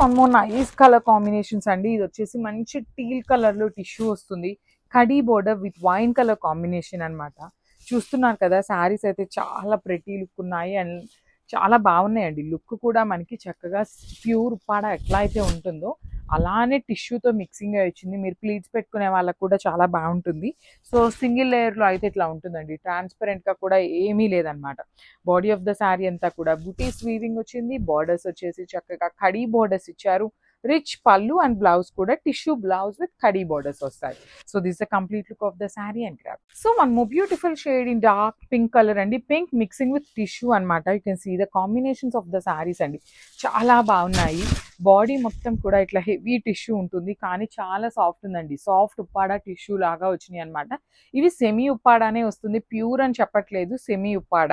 One more nice colour combinations అండి. ఇది వచ్చేసి మంచి టీల్ కలర్లో టిష్యూ వస్తుంది. Khadi border with wine colour combination అన్నమాట. చూస్తున్నారు కదా శారీస్ అయితే చాలా ప్రెటీ లుక్ ఉన్నాయి అండ్ చాలా బాగున్నాయండి. లుక్ కూడా మనకి చక్కగా ప్యూర్ ఉప్పాడ ఎట్లా అయితే ఉంటుందో అలానే టిష్యూతో మిక్సింగ్ వచ్చింది మీరు ప్లీట్స్ పెట్టుకునే వాళ్ళకి కూడా చాలా బాగుంటుంది సో సింగిల్ లేయర్లో అయితే ఇట్లా ఉంటుందండి. ట్రాన్స్పరెంట్గా కూడా ఏమీ లేదనమాట బాడీ ఆఫ్ ద శారీ అంతా కూడా. బుటీస్ వీవింగ్ వచ్చింది బార్డర్స్ వచ్చేసి చక్కగా కడీ బార్డర్స్ ఇచ్చారు. రిచ్ పళ్ళు అండ్ బ్లౌజ్ కూడా tissue blouse with khadi borders వస్తాయి. So this the complete look of the sari and crop so one more beautiful shade in dark pink colour అండి. Pink mixing with tissue అనమాట you can see the combinations of the saris అండి. చాలా బాగున్నాయి. Body మొత్తం కూడా ఇట్లా heavy tissue ఉంటుంది. కానీ చాలా సాఫ్ట్ ఉందండి. సాఫ్ట్ ఉప్పాడ టిష్యూ లాగా వచ్చినాయి అనమాట ఇవి సెమీ ఉప్పాడానే వస్తుంది. ప్యూర్ అని చెప్పట్లేదు. Semi Uppada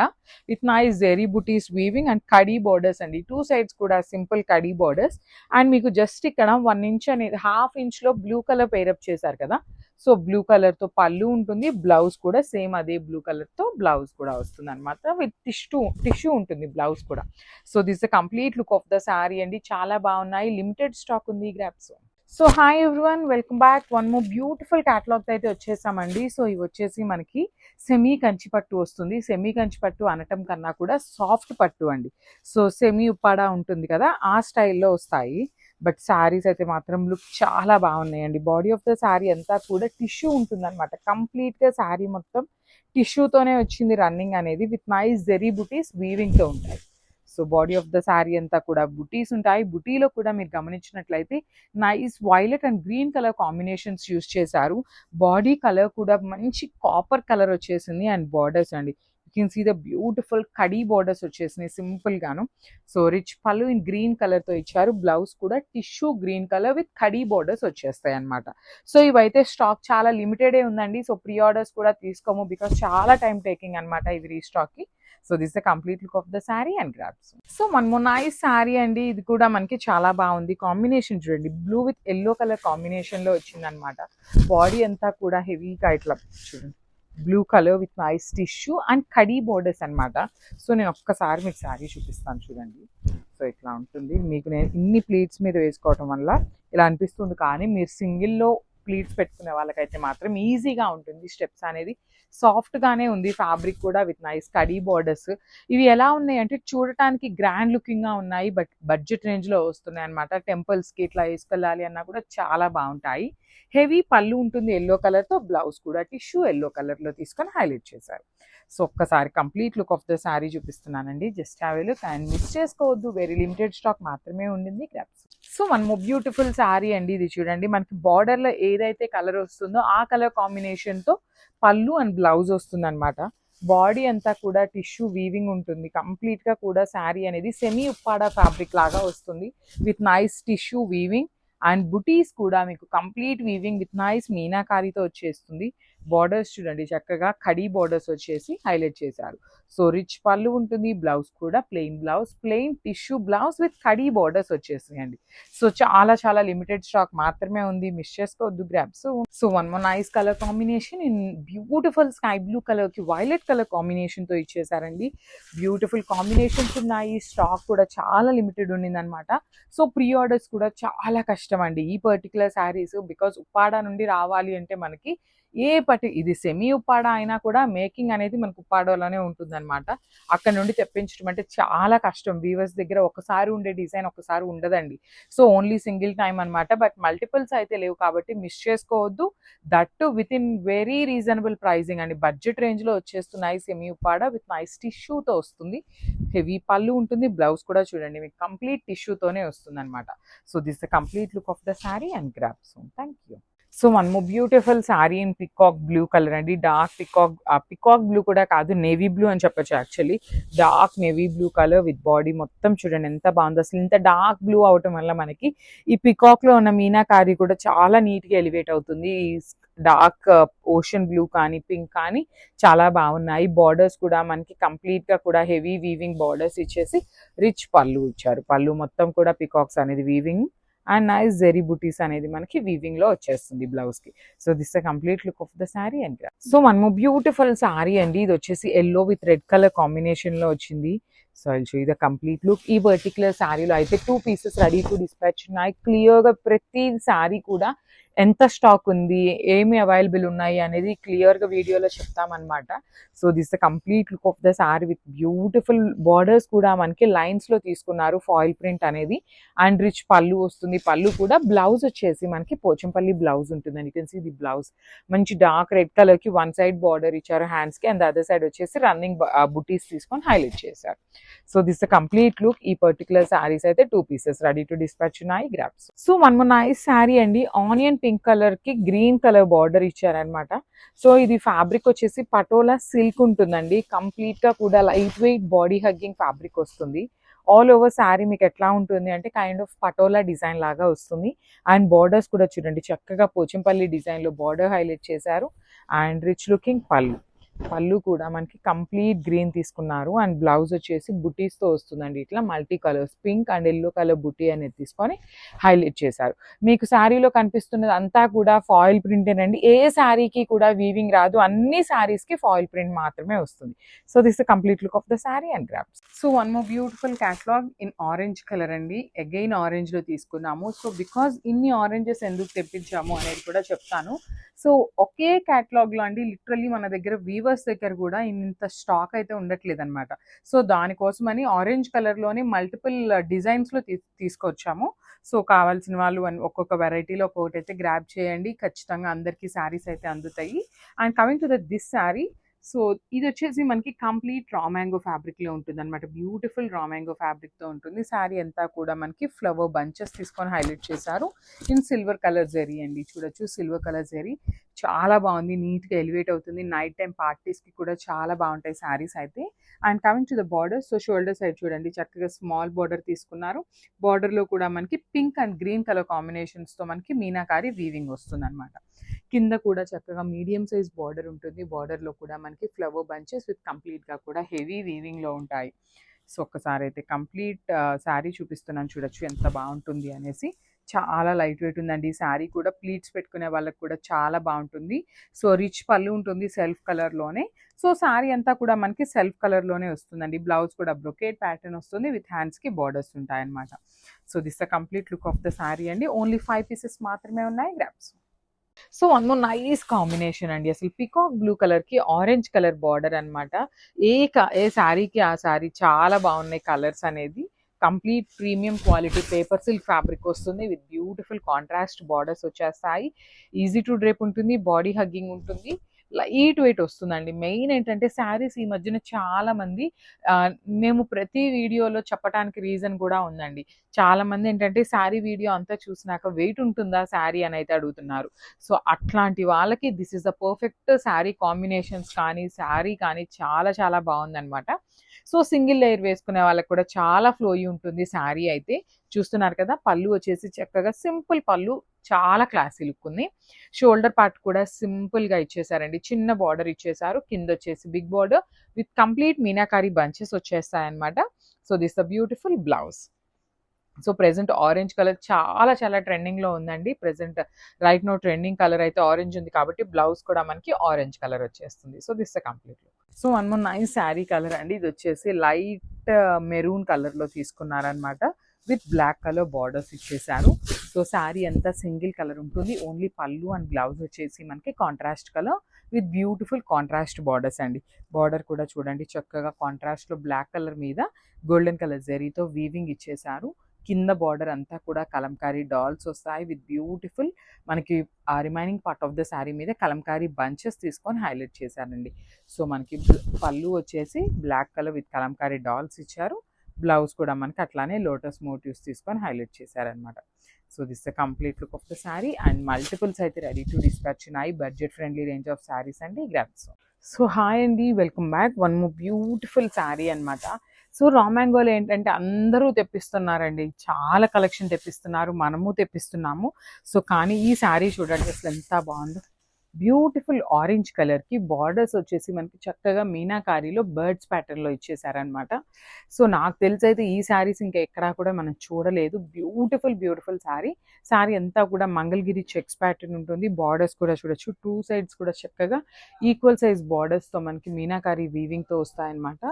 with nice zari buttis weaving and కడీ బోర్డర్స్ అండి. టూ సైడ్స్ కూడా సింపుల్ కడీ బార్డర్స్ అండ్ మీకు జస్ట్ ఇక్కడ వన్ ఇంచ్ అనేది హాఫ్ ఇంచ్లో బ్లూ కలర్ పేరప్ చేశారు కదా. సో బ్లూ కలర్తో పళ్ళు ఉంటుంది బ్లౌజ్ కూడా సేమ్ అదే బ్లూ కలర్తో బ్లౌజ్ కూడా వస్తుంది అనమాట విత్ టిష్యూ టిష్యూ ఉంటుంది బ్లౌజ్ కూడా. So this the complete look of the sari అండి చాలా బాగున్నాయి లిమిటెడ్ స్టాక్ ఉంది grabs so hi everyone welcome back one more beautiful catalogue అయితే వచ్చేసామండి. సో ఇవి వచ్చేసి మనకి సెమీ కంచి పట్టు వస్తుంది. సెమీ కంచి పట్టు అనటం కన్నా కూడా సాఫ్ట్ పట్టు అండి. సో సెమీ ఉప్పాడా ఉంటుంది కదా ఆ స్టైల్లో వస్తాయి. బట్ శారీస్ అయితే మాత్రం లుక్ చాలా బాగున్నాయండి. బాడీ ఆఫ్ ద శారీ అంతా కూడా టిష్యూ ఉంటుంది అనమాట కంప్లీట్గా శారీ మొత్తం టిష్యూతోనే వచ్చింది రన్నింగ్ అనేది విత్ నైస్ జెరీ బుటీస్ వీవింగ్తో ఉంటాయి. So body of the sari అంతా కూడా బుటీస్ ఉంటాయి. బుటీలో కూడా మీరు గమనించినట్లయితే nice violet and green colour combinations use చేశారు. బాడీ కలర్ కూడా మంచి కాపర్ కలర్ వచ్చేసింది అండ్ బార్డర్స్ అండి. కెన్ సీ ద బ్యూటిఫుల్ కడీ బార్డర్స్ వచ్చేసినాయి సింపుల్ గాను. So rich pallu in green కలర్తో ఇచ్చారు. బ్లౌజ్ కూడా tissue green colour with khadi borders వచ్చేస్తాయి అనమాట సో ఇవైతే స్టాక్ చాలా లిమిటెడే ఉందండి. సో ప్రీ ఆర్డర్స్ కూడా తీసుకోము బికాస్ చాలా టైం టేకింగ్ అనమాట ఇవి రీస్టాక్కి so this the complete look of the sari and grabs so మన నైస్ శారీ అండి. ఇది కూడా మనకి చాలా బాగుంది. కాంబినేషన్ చూడండి. బ్లూ విత్ ఎల్లో కలర్ కాంబినేషన్లో వచ్చిందనమాట బాడీ అంతా కూడా హెవీగా ఇట్లా చూడండి. Blue colour with nice tissue and khadi borders అన్నమాట. సో నేను ఒక్కసారి మీకు శారీ చూపిస్తాను చూడండి. సో ఇట్లా ఉంటుంది. మీకు నేను ఇన్ని ప్లేట్స్ మీద వేసుకోవటం వల్ల ఇలా అనిపిస్తుంది. కానీ మీరు సింగిల్లో ప్లీట్స్ పెట్టుకునే వాళ్ళకైతే మాత్రం ఈజీగా ఉంటుంది. స్టెప్స్ అనేది సాఫ్ట్ గానే ఉంది. ఫ్యాబ్రిక్ కూడా విత్ నైస్ కడీ బార్డర్స్ ఇవి ఎలా ఉన్నాయి అంటే చూడటానికి గ్రాండ్ లుకింగ్గా ఉన్నాయి. బట్ బడ్జెట్ రేంజ్లో వస్తున్నాయి అనమాట టెంపుల్స్కి ఇట్లా వేసుకెళ్ళాలి అన్నా కూడా చాలా బాగుంటాయి. హెవీ పళ్ళు ఉంటుంది ఎల్లో కలర్తో. బ్లౌజ్ కూడా టిష్యూ ఎల్లో కలర్లో తీసుకొని హైలైట్ చేశారు. సో ఒక్కసారి complete look of the sari చూపిస్తున్నానండి. Just have look and miss చేసుకోవద్దు. వెరీ లిమిటెడ్ స్టాక్ మాత్రమే ఉండింది. గ్రాప్స్ సో మన బ్యూటిఫుల్ శారీ అండి ఇది చూడండి. మనకి బార్డర్లో ఏదైతే కలర్ వస్తుందో ఆ కలర్ కాంబినేషన్తో పళ్ళు అండ్ బ్లౌజ్ వస్తుంది అనమాట బాడీ అంతా కూడా టిష్యూ వీవింగ్ ఉంటుంది. కంప్లీట్గా కూడా శారీ అనేది సెమీ ఉప్పాడ ఫ్యాబ్రిక్ లాగా వస్తుంది. With nice tissue weaving and buttis కూడా మీకు కంప్లీట్ వీవింగ్ విత్ నైస్ మీనాకారితో వచ్చేస్తుంది. బార్డర్స్ చూడండి చక్కగా కడీ బార్డర్స్ వచ్చేసి హైలైట్ చేశారు. సో రిచ్ పళ్ళు ఉంటుంది బ్లౌజ్ కూడా plain blouse plain tissue blouse with kadi borders వచ్చేసాయండి so చాలా చాలా లిమిటెడ్ స్టాక్ మాత్రమే ఉంది మిస్ చేసుకోవద్దు grab so so one more nice colour combination in beautiful sky blue కలర్కి వైలెట్ కలర్ కాంబినేషన్తో ఇచ్చేసారండి బ్యూటిఫుల్ కాంబినేషన్స్ ఉన్నాయి స్టాక్ కూడా చాలా లిమిటెడ్ ఉండింది అనమాట సో ప్రీ ఆర్డర్స్ కూడా చాలా కష్టం అండి ఈ పర్టికులర్ శారీస్ బికాస్ ఉప్పాడ నుండి రావాలి అంటే మనకి ఏ పటి ఇది సెమీ ఉప్పాడ అయినా కూడా మేకింగ్ అనేది మనకు ఉప్పాడలోనే ఉంటుందన్నమాట. అక్కడ నుండి తెప్పించడం అంటే చాలా కష్టం. వీవర్స్ దగ్గర ఒకసారి ఉండే డిజైన్ ఒకసారి ఉండదండి. సో ఓన్లీ సింగిల్ టైం అన్నమాట. బట్ మల్టిపుల్స్ అయితే లేవు కాబట్టి మిస్ చేసుకోవద్దు. That with in very reasonable pricing అండి బడ్జెట్ రేంజ్లో వచ్చేస్తున్నాయి సెమీ ఉప్పాడ విత్ నైస్ టిష్యూతో వస్తుంది. హెవీ పళ్ళు ఉంటుంది. బ్లౌజ్ కూడా చూడండి. మీకు కంప్లీట్ టిష్యూతోనే వస్తుంది అనమాట so this the complete look of the saree and grab so thank you so మనము beautiful saree in peacock blue colour అండి. డార్క్ పికాక్ పికాక్ బ్లూ కూడా కాదు నేవీ బ్లూ అని చెప్పొచ్చు actually dark navy blue colour with body మొత్తం చూడండి ఎంత బాగుంది. అసలు ఇంత డార్క్ బ్లూ అవటం వల్ల మనకి ఈ పికాక్లో ఉన్న మీనాకారి కూడా చాలా నీట్గా ఎలివేట్ అవుతుంది. డార్క్ ఓషన్ బ్లూ కానీ పింక్ కానీ చాలా బాగున్నాయి. బార్డర్స్ కూడా మనకి కంప్లీట్గా కూడా హెవీ వీవింగ్ బార్డర్స్ ఇచ్చేసి రిచ్ పళ్ళు ఇచ్చారు. పళ్ళు మొత్తం కూడా పికాక్స్ అనేది వీవింగ్ అండ్ నైస్ జెరీ బుటీస్ అనేది మనకి వీవింగ్లో వచ్చేస్తుంది బ్లౌజ్కి. So this the complete look of the saree and so మనము బ్యూటిఫుల్ శారీ అండి. ఇది వచ్చేసి ఎల్లో విత్ రెడ్ కలర్ కాంబినేషన్లో వచ్చింది. సో ఐ షో ఇది కంప్లీట్ లుక్ ఈ పర్టికులర్ శారీలో అయితే two pieces ready to dispatch ఉన్నాయి క్లియర్గా ప్రతి శారీ కూడా ఎంత స్టాక్ ఉంది ఏమి అవైలబుల్ ఉన్నాయి అనేది క్లియర్గా వీడియోలో చెప్తామన్నమాట. So this the complete look of the saree with beautiful borders కూడా మనకి లైన్స్లో తీసుకున్నారు ఫాయిల్ ప్రింట్ అనేది. అండ్ రిచ్ పళ్ళు వస్తుంది. పళ్ళు కూడా బ్లౌజ్ వచ్చేసి మనకి పోచంపల్లి బ్లౌజ్ ఉంటుంది you can see the blouse మంచి డార్క్ రెడ్ కలర్కి వన్ సైడ్ బార్డర్ ఇచ్చారు హ్యాండ్స్కి అండ్ అదర్ సైడ్ వచ్చేసి రన్నింగ్ బుటీస్ తీసుకొని హైలైట్ చేశారు. So this the complete look. ఈ పర్టికులర్ శారీస్ అయితే two pieces. Ready to dispatch ఉన్నాయి grabs. So one one nice saree అండి. ఆనియన్ పింక్ కలర్కి గ్రీన్ కలర్ బార్డర్ ఇచ్చారనమాట సో ఇది ఫ్యాబ్రిక్ వచ్చేసి పటోలా సిల్క్ ఉంటుందండి. కంప్లీట్గా కూడా light weight body hugging fabric వస్తుంది. ఆల్ ఓవర్ శారీ మీకు ఎట్లా ఉంటుంది అంటే కైండ్ ఆఫ్ పటోలా డిజైన్ లాగా వస్తుంది. అండ్ బార్డర్స్ కూడా చూడండి చక్కగా పోచంపల్లి డిజైన్లో బార్డర్ హైలైట్ చేశారు. అండ్ రిచ్ లుకింగ్ పళ్ళు. పళ్ళు కూడా మనకి కంప్లీట్ గ్రీన్ తీసుకున్నారు. అండ్ బ్లౌజ్ వచ్చేసి బుటీస్తో వస్తుందండి. ఇట్లా multi colours pink and yellow colour బుటీ అనేది తీసుకొని హైలైట్ చేశారు. మీకు శారీలో కనిపిస్తున్నది అంతా కూడా ఫాయిల్ ప్రింటేనండి ఏ శారీకి కూడా వీవింగ్ రాదు. అన్ని శారీస్కి ఫాయిల్ ప్రింట్ మాత్రమే వస్తుంది. So this the complete look of the saree and grabs. So one more beautiful catalogue in orange colour అండి. అగైన్ ఆరెంజ్లో తీసుకున్నాము. సో బికాస్ ఇన్ని ఆరెంజెస్ ఎందుకు తెప్పించాము అనేది కూడా చెప్తాను. సో ఒకే క్యాటలాగ్లో అండి. లిటరల్లీ మన దగ్గర వీవర్స్ దగ్గర కూడా ఇంత స్టాక్ అయితే ఉండట్లేదు అనమాట సో దానికోసమని ఆరెంజ్ కలర్లోని మల్టిపుల్ డిజైన్స్లో తీ- తీసుకొచ్చాము. సో కావాల్సిన వాళ్ళు ఒక్కొక్క వెరైటీలో ఒక్కొక్కటి అయితే గ్రాప్ చేయండి. ఖచ్చితంగా అందరికీ శారీస్ అయితే అందుతాయి. And coming to the this saree so ఇది వచ్చేసి మనకి కంప్లీట్ రా మ్యాంగో ఫ్యాబ్రిక్లో ఉంటుంది అనమాట బ్యూటిఫుల్ రా మ్యాంగో ఫ్యాబ్రిక్తో ఉంటుంది. శారీ అంతా కూడా మనకి ఫ్లవర్ బంచెస్ తీసుకొని హైలైట్ చేశారు. ఇన్ సిల్వర్ కలర్ జరీ అండి. చూడొచ్చు సిల్వర్ కలర్ జరీ. చాలా బాగుంది. నీట్గా ఎలివేట్ అవుతుంది. నైట్ టైం పార్టీస్కి కూడా చాలా బాగుంటాయి శారీస్ అయితే. And coming to the border so shoulder side చూడండి. చక్కగా స్మాల్ బార్డర్ తీసుకున్నారు. బార్డర్లో కూడా మనకి పింక్ అండ్ గ్రీన్ కలర్ కాంబినేషన్స్తో మనకి మీనాకారి వీవింగ్ వస్తుంది అనమాట కింద కూడా చక్కగా మీడియం సైజ్ బార్డర్ ఉంటుంది. బార్డర్లో కూడా మనకి ఫ్లవర్ బంచెస్ విత్ కంప్లీట్గా కూడా హెవీ వీవింగ్లో ఉంటాయి. సో ఒక్కసారి అయితే కంప్లీట్ శారీ చూపిస్తున్నాను. చూడొచ్చు ఎంత బాగుంటుంది అనేసి. చాలా లైట్ వెయిట్ ఉందండి. ఈ శారీ కూడా ప్లీట్స్ పెట్టుకునే వాళ్ళకి కూడా చాలా బాగుంటుంది. సో రిచ్ పళ్ళు ఉంటుంది సెల్ఫ్ కలర్లోనే. సో శారీ అంతా కూడా మనకి సెల్ఫ్ కలర్లోనే వస్తుందండి. బ్లౌజ్ కూడా బ్రొకేట్ ప్యాటర్న్ వస్తుంది. విత్ హ్యాండ్స్కి బార్డర్స్ ఉంటాయన్నమాట. So this the complete look of the saree అండి. ఓన్లీ ఫైవ్ పీసెస్ మాత్రమే ఉన్నాయి. Grabs. So one more nice combination అండి. అసలు పికాక్ బ్లూ కలర్కి ఆరెంజ్ కలర్ బార్డర్ అన్నమాట. ఏ క- ఏ శారీకి ఆ శారీ చాలా బాగున్నాయి కలర్స్ అనేది. Complete premium quality paper silk fabric వస్తుంది. విత్ బ్యూటిఫుల్ కాంట్రాస్ట్ బార్డర్స్ వచ్చేస్తాయి. ఈజీ టు డ్రేప్ ఉంటుంది బాడీ హగ్గింగ్ ఉంటుంది. లైట్ వెయిట్ వస్తుందండి. మెయిన్ ఏంటంటే శారీస్ ఈ మధ్యన చాలా మంది మేము ప్రతి వీడియోలో చెప్పడానికి రీజన్ కూడా ఉందండి. చాలా మంది ఏంటంటే శారీ వీడియో అంతా చూసినాక వెయిట్ ఉంటుందా శారీ అని అయితే అడుగుతున్నారు. సో అట్లాంటి వాళ్ళకి this is the perfect saree combinations కానీ శారీ కానీ చాలా చాలా బాగుందనమాట సో సింగిల్ లేయర్ వేసుకునే వాళ్ళకి కూడా చాలా ఫ్లోయి ఉంటుంది శారీ అయితే. చూస్తున్నారు కదా పళ్ళు వచ్చేసి చక్కగా సింపుల్ పళ్ళు చాలా క్లాసీ లుక్ ఉంది. షోల్డర్ పార్ట్ కూడా సింపుల్గా ఇచ్చేసారండి. చిన్న బార్డర్ ఇచ్చేసారు. కింద వచ్చేసి బిగ్ బార్డర్ విత్ కంప్లీట్ మీనాకారి bunches వచ్చేస్తాయన్నమాట. So this the beautiful blouse. So present orange colour చాలా చాలా ట్రెండింగ్లో ఉందండి. Present right now trending colour అయితే ఆరెంజ్ ఉంది కాబట్టి బ్లౌజ్ కూడా మనకి ఆరెంజ్ కలర్ వచ్చేస్తుంది. So this complete so one more nice saree colour అండి. ఇది వచ్చేసి లైట్ మెరూన్ కలర్లో తీసుకున్నారనమాట విత్ బ్లాక్ కలర్ బార్డర్స్ ఇచ్చేసారు. సో శారీ అంతా సింగిల్ కలర్ ఉంటుంది. ఓన్లీ పళ్ళు అండ్ బ్లౌజ్ వచ్చేసి మనకి contrast colour with beautiful contrast borders అండి. బార్డర్ కూడా చూడండి. చక్కగా కాంట్రాస్ట్లో బ్లాక్ కలర్ మీద గోల్డెన్ కలర్ జరీతో వీవింగ్ ఇచ్చేసారు. కింద బార్డర్ అంతా కూడా కలంకారీ డాల్స్ వస్తాయి విత్ బ్యూటిఫుల్ మనకి ఆ remaining part of the saree మీద కలంకారీ బంచెస్ తీసుకొని హైలైట్ చేశారండి. సో మనకి పళ్ళు వచ్చేసి black colour with kalamkari dolls ఇచ్చారు. బ్లౌజ్ కూడా మనకి అట్లానే లోటస్ మోటివ్స్ తీసుకొని హైలైట్ చేశారనమాట so this the complete look of the saree and multiples అయితే రెడీ టు డిస్పాచ్ ఉన్నాయి budget friendly range of sarees అండి గ్రాప్స్ సో హాయ్ అండి welcome back. One more beautiful saree అన్నమాట. సో రా మ్యాంగోలో ఏంటంటే అందరూ తెప్పిస్తున్నారండి. చాలా కలెక్షన్ తెప్పిస్తున్నారు. మనము తెప్పిస్తున్నాము. సో కానీ ఈ శారీ చూడండి అసలు ఎంత బాగుందో. బ్యూటిఫుల్ ఆరెంజ్ కలర్కి బార్డర్స్ వచ్చేసి మనకి చక్కగా మీనాకారిలో బర్డ్స్ ప్యాటర్న్లో ఇచ్చేసారనమాట సో నాకు తెలిసి అయితే ఈ శారీస్ ఇంకా ఎక్కడా కూడా మనం చూడలేదు. Beautiful beautiful sari. శారీ అంతా కూడా మంగళగిరి చెక్స్ ప్యాటర్న్ ఉంటుంది. బార్డర్స్ కూడా చూడొచ్చు. టూ సైడ్స్ కూడా చక్కగా ఈక్వల్ సైజ్ బార్డర్స్తో మనకి మీనాకారి వీవింగ్తో వస్తాయన్నమాట.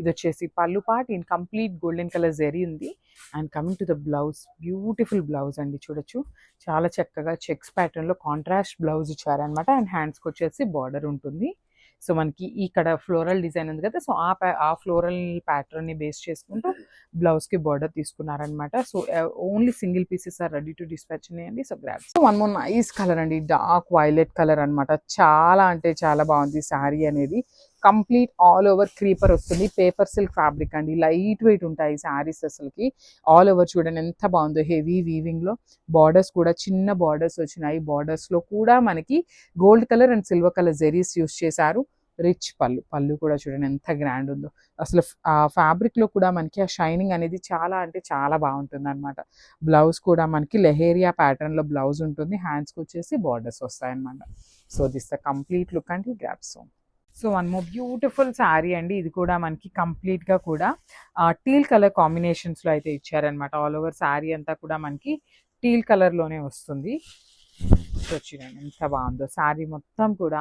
ఇది వచ్చేసి పళ్ళు part in complete golden colour zari ఉంది. And coming to the blouse beautiful blouse అండి చూడొచ్చు. చాలా చక్కగా చెక్స్ ప్యాటర్న్లో కాంట్రాస్ట్ బ్లౌజ్ ఇచ్చారనమాట అండ్ హ్యాండ్స్కి వచ్చేసి బార్డర్ ఉంటుంది. సో మనకి ఇక్కడ ఫ్లోరల్ డిజైన్ ఉంది కదా సో ఆ ఆ ఫ్లోరల్ ప్యాటర్న్ని బేస్ చేసుకుంటూ బ్లౌజ్కి border తీసుకున్నారనమాట so only single pieces are ready to dispatch ఉన్నాయండి. So grab one more nice colour అండి. డార్క్ వైలెట్ కలర్ అన్నమాట. చాలా అంటే చాలా బాగుంది శారీ అనేది. కంప్లీట్ ఆల్ ఓవర్ క్రీపర్ వస్తుంది. పేపర్ సిల్క్ ఫ్యాబ్రిక్ అండి. లైట్ వెయిట్ ఉంటాయి శారీస్ అసలుకి. ఆల్ ఓవర్ చూడండి ఎంత బాగుందో. హెవీ వీవింగ్లో బార్డర్స్ కూడా చిన్న బార్డర్స్ వచ్చినాయి. బార్డర్స్లో కూడా మనకి gold colour and silver colour zaris use చేశారు. రిచ్ పళ్ళు. పళ్ళు కూడా చూడండి ఎంత గ్రాండ్ ఉందో. అసలు ఆ ఫ్యాబ్రిక్లో కూడా మనకి ఆ షైనింగ్ అనేది చాలా అంటే చాలా బాగుంటుంది అనమాట బ్లౌజ్ కూడా మనకి లెహేరియా ప్యాటర్న్లో బ్లౌజ్ ఉంటుంది. హ్యాండ్స్కి వచ్చేసి బార్డర్స్ వస్తాయన్నమాట. So this the complete look అండి grabs. So one more beautiful saree అండి. ఇది కూడా మనకి కంప్లీట్గా కూడా టీల్ కలర్ కాంబినేషన్స్లో అయితే ఇచ్చారనమాట ఆల్ ఓవర్ శారీ అంతా కూడా మనకి టీల్ కలర్లోనే వస్తుంది. సో ఎంత బాగుందో. శారీ మొత్తం కూడా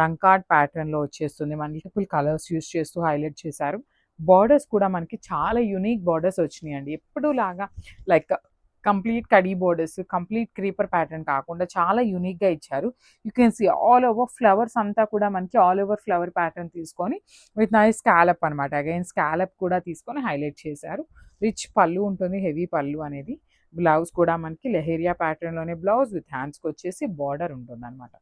రంకాడ్ ప్యాటర్న్లో వచ్చేస్తుంది. మల్టిపుల్ కలర్స్ యూస్ చేస్తూ హైలైట్ చేశారు. బార్డర్స్ కూడా మనకి చాలా యూనిక్ బార్డర్స్ వచ్చినాయి అండి ఎప్పుడు లాగా లైక్ కంప్లీట్ కడీ బోర్డర్స్ కంప్లీట్ క్రీపర్ ప్యాటర్న్ కాకుండా చాలా యూనిక్గా గా ఇచ్చారు. You can see all over flowers అంతా కూడా మనకి ఆల్ ఓవర్ ఫ్లవర్ ప్యాటర్న్ తీసుకొని విత్ నైస్ స్కాలప్ అనమాట అగైన్ స్కాలప్ కూడా తీసుకొని హైలైట్ చేశారు. రిచ్ పళ్ళు ఉంటుంది హెవీ పళ్ళు అనేది. బ్లౌజ్ కూడా మనకి లెహేరియా ప్యాటర్న్లోనే బ్లౌజ్ విత్ హ్యాండ్స్కి వచ్చేసి బార్డర్ ఉంటుంది అనమాట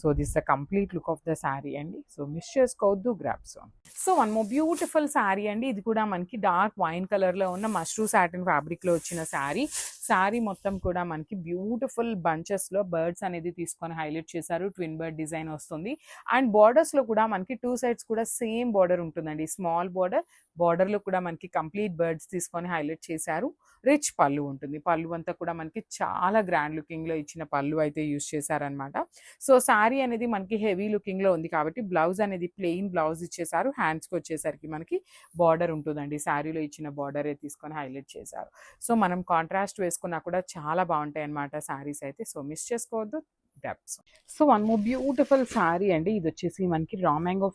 so this the complete look of the saree అండి. సో మిస్ చేసుకోవద్దు grabs so one more beautiful saree అండి. ఇది కూడా మనకి డార్క్ వైన్ కలర్లో ఉన్న మష్రూ సాటిన్ ఫ్యాబ్రిక్లో వచ్చిన శారీ శారీ మొత్తం కూడా మనకి బ్యూటిఫుల్ బంచెస్లో బర్డ్స్ అనేది తీసుకొని హైలైట్ చేశారు. ట్విన్ బర్డ్ డిజైన్ వస్తుంది. అండ్ బార్డర్స్లో కూడా మనకి టూ సైడ్స్ కూడా సేమ్ బార్డర్ ఉంటుందండి. స్మాల్ బార్డర్ బార్డర్లో కూడా మనకి కంప్లీట్ బర్డ్స్ తీసుకొని హైలైట్ చేశారు. రిచ్ పళ్ళు ఉంటుంది. పళ్ళు అంతా కూడా మనకి చాలా గ్రాండ్ లుకింగ్లో ఇచ్చిన పళ్ళు అయితే యూస్ చేశారనమాట సో శారీ అనేది మనకి హెవీ లుకింగ్లో ఉంది కాబట్టి బ్లౌజ్ అనేది ప్లెయిన్ బ్లౌజ్ ఇచ్చేసారు. హ్యాండ్స్కి వచ్చేసరికి మనకి బార్డర్ ఉంటుందండి. శారీలో ఇచ్చిన బార్డర్ తీసుకొని హైలైట్ చేశారు. సో మనం కాంట్రాస్ట్ వేసుకున్నా కూడా చాలా బాగుంటాయి అన్నమాట శారీస్ అయితే. సో మిస్ చేసుకోవద్దు. డెప్స్. So one more beautiful saree అండి. ఇది వచ్చేసి మనకి రా మ్యాంగో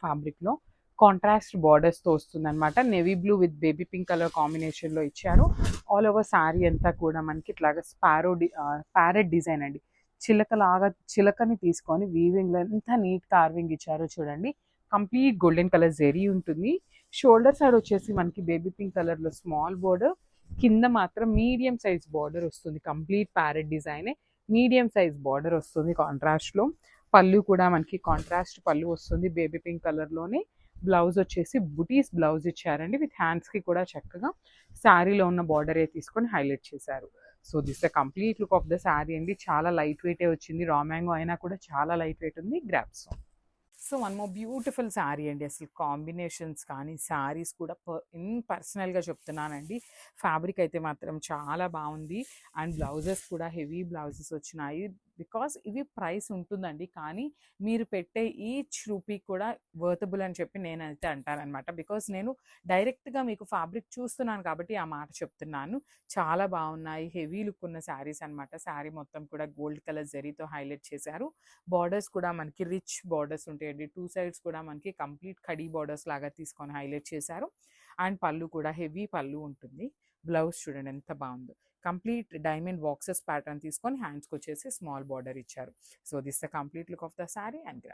లో కాంట్రాస్ట్ బార్డర్స్తో వస్తుంది అనమాట navy blue with baby pink colour కాంబినేషన్లో ఇచ్చారు. ఆల్ ఓవర్ శారీ అంతా కూడా మనకి ఇట్లాగా స్పారో డి ప్యారెట్ డిజైన్ అండి. చిలక లాగా చిలకని తీసుకొని వీవింగ్ ఎంత నీట్ కార్వింగ్ ఇచ్చారో చూడండి. కంప్లీట్ గోల్డెన్ కలర్ జెరీ ఉంటుంది. షోల్డర్ సైడ్ వచ్చేసి మనకి బేబీ పింక్ కలర్లో స్మాల్ బోర్డర్ కింద మాత్రం మీడియం సైజ్ బార్డర్ వస్తుంది. Complete parrot design medium size border వస్తుంది కాంట్రాస్ట్లో. పళ్ళు కూడా మనకి కాంట్రాస్ట్ పళ్ళు వస్తుంది బేబీ పింక్ కలర్లోనే. బ్లౌజ్ వచ్చేసి బుటీస్ బ్లౌజ్ ఇచ్చారండి. విత్ హ్యాండ్స్కి కూడా చక్కగా శారీలో ఉన్న బార్డర్ తీసుకొని హైలైట్ చేశారు. So this the complete look of the saree అండి. చాలా లైట్ వెయిటే వచ్చింది. రా మ్యాంగో అయినా కూడా చాలా లైట్ వెయిట్ ఉంది. Grabs so one more beautiful saree అండి. అసలు కాంబినేషన్స్ కానీ శారీస్ కూడా ఇన్ పర్సనల్గా చెప్తున్నానండి. ఫ్యాబ్రిక్ అయితే మాత్రం చాలా బాగుంది. అండ్ బ్లౌజెస్ కూడా హెవీ బ్లౌజెస్ వచ్చినాయి. బికాస్ ఇవి ప్రైస్ ఉంటుందండి. కానీ మీరు పెట్టే ఈచ్ రూపీ కూడా వర్తబుల్ అని చెప్పి నేనైతే అంటానమాట బికాస్ నేను డైరెక్ట్గా మీకు ఫ్యాబ్రిక్ చూస్తున్నాను కాబట్టి ఆ మాట చెప్తున్నాను. చాలా బాగున్నాయి. హెవీ లుక్ ఉన్న శారీస్ అన్నమాట. శారీ మొత్తం కూడా గోల్డ్ కలర్ జరీతో హైలైట్ చేశారు. బార్డర్స్ కూడా మనకి రిచ్ బార్డర్స్ ఉంటాయండి. టూ సైడ్స్ కూడా మనకి కంప్లీట్ కడీ బార్డర్స్ లాగా తీసుకొని హైలైట్ చేశారు. అండ్ పళ్ళు కూడా హెవీ పళ్ళు ఉంటుంది. బ్లౌజ్ చూడండి ఎంత బాగుందో. కంప్లీట్ డైమండ్ బాక్సెస్ ప్యాటర్న్ తీసుకొని హ్యాండ్స్కి వచ్చేసి స్మాల్ బార్డర్ ఇచ్చారు. So this the complete look of the saree and